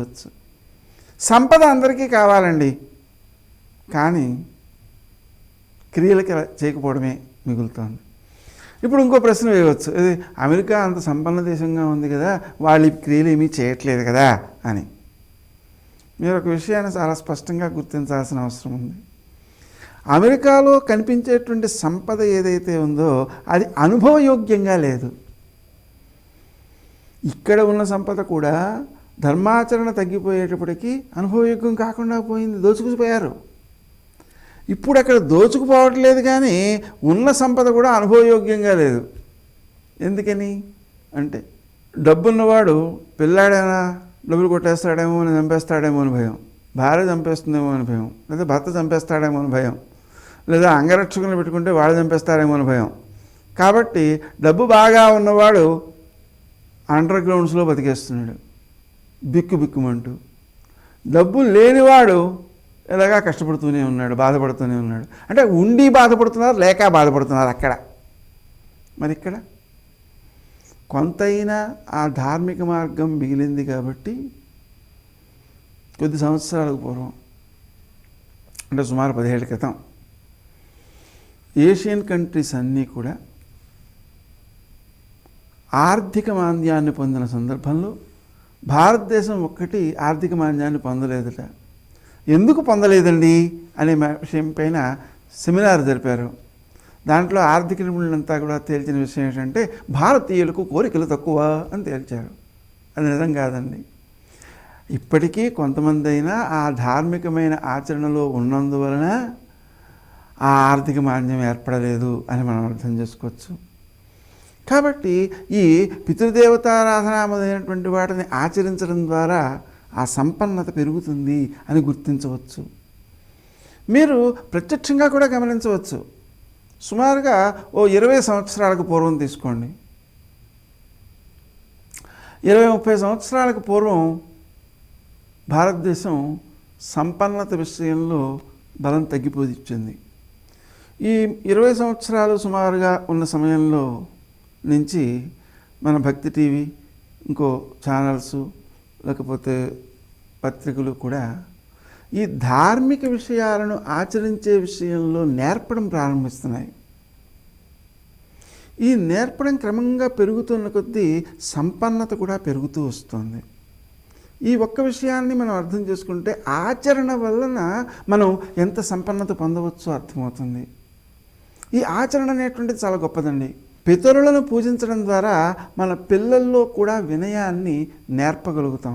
వచ్చు సంపద అందరికీ కావాలండి. కానీ క్రియలకి చేయకపోవడమే మిగులుతోంది. ఇప్పుడు ఇంకో ప్రశ్న వేయవచ్చు. ఇది అమెరికా అంత సంపన్న దేశంగా ఉంది కదా వాళ్ళు ఈ క్రియలు ఏమీ చేయట్లేదు కదా అని. మీరు ఒక విషయాన్ని చాలా స్పష్టంగా గుర్తించాల్సిన అవసరం ఉంది. అమెరికాలో కనిపించేటువంటి సంపద ఏదైతే ఉందో అది అనుభవయోగ్యంగా లేదు. ఇక్కడ ఉన్న సంపద కూడా ధర్మాచరణ తగ్గిపోయేటప్పటికీ అనుభవయోగ్యం కాకుండా పోయింది దోచుకుపోయారు. ఇప్పుడు అక్కడ దోచుకుపోవట్లేదు కానీ ఉన్న సంపద కూడా అనుభవయోగ్యంగా లేదు. ఎందుకని? అంటే డబ్బున్నవాడు పిల్లాడైనా డబ్బులు కొట్టేస్తాడేమో అని చంపేస్తాడేమో అని భయం. భార్య చంపేస్తుందేమో అని భయం. లేదా భర్త చంపేస్తాడేమో అని భయం. లేదా అంగరక్షకులను పెట్టుకుంటే వాళ్ళు చంపేస్తాడేమో అని భయం. కాబట్టి డబ్బు బాగా ఉన్నవాడు అండర్ గ్రౌండ్స్లో బతికేస్తున్నాడు. బిక్కు బిక్కుమంటూ. లేనివాడు ఇలాగా కష్టపడుతూనే ఉన్నాడు బాధపడుతూనే ఉన్నాడు. అంటే ఉండి బాధపడుతున్నారు లేక బాధపడుతున్నారు అక్కడ. మరి ఇక్కడ కొంతైనా ఆ ధార్మిక మార్గం మిగిలింది కాబట్టి కొద్ది సంవత్సరాలకు పూర్వం అంటే సుమారు పదిహేడు క్రితం ఏషియన్ కంట్రీస్ అన్నీ కూడా ఆర్థిక మాంద్యాన్ని పొందిన సందర్భంలో భారతదేశం ఒక్కటి ఆర్థిక మాంద్యాన్ని పొందలేదట. ఎందుకు పొందలేదండి? అనే విషయం పైన సెమినార్ జరిపారు. దాంట్లో ఆర్థిక నిపుణులంతా కూడా తేల్చిన విషయం ఏంటంటే భారతీయులకు కోరికలు తక్కువ అని తేల్చారు. అది నిజం కాదండి. ఇప్పటికీ కొంతమంది అయినా ఆ ధార్మికమైన ఆచరణలో ఉన్నందువలన ఆ ఆర్థిక మాంద్యం ఏర్పడలేదు అని మనం అర్థం చేసుకోవచ్చు. కాబట్టి ఈ పితృదేవతారాధనామైనటువంటి వాటిని ఆచరించడం ద్వారా ఆ సంపన్నత పెరుగుతుంది అని గుర్తించవచ్చు. మీరు ప్రత్యక్షంగా కూడా గమనించవచ్చు. సుమారుగా ఓ ఇరవై సంవత్సరాలకు పూర్వం తీసుకోండి. ఇరవై ముప్పై సంవత్సరాలకు పూర్వం భారతదేశం సంపన్నత విషయంలో బలం తగ్గిపోయింది ఈ ఇరవై సంవత్సరాలు సుమారుగా ఉన్న సమయంలో నుంచి మన భక్తి టీవీ ఇంకో ఛానల్స్ లేకపోతే పత్రికలు కూడా ఈ ధార్మిక విషయాలను ఆచరించే విషయంలో నేర్పడం ప్రారంభిస్తున్నాయి. ఈ నేర్పడం క్రమంగా పెరుగుతున్న కొద్దీ సంపన్నత కూడా పెరుగుతూ వస్తుంది. ఈ ఒక్క విషయాన్ని మనం అర్థం చేసుకుంటే ఆచరణ వలన మనం ఎంత సంపన్నత పొందవచ్చో అర్థమవుతుంది. ఈ ఆచరణ అనేటువంటిది చాలా గొప్పదండి. పితరులను పూజించడం ద్వారా మన పిల్లల్లో కూడా వినయాన్ని నేర్పగలుగుతాం.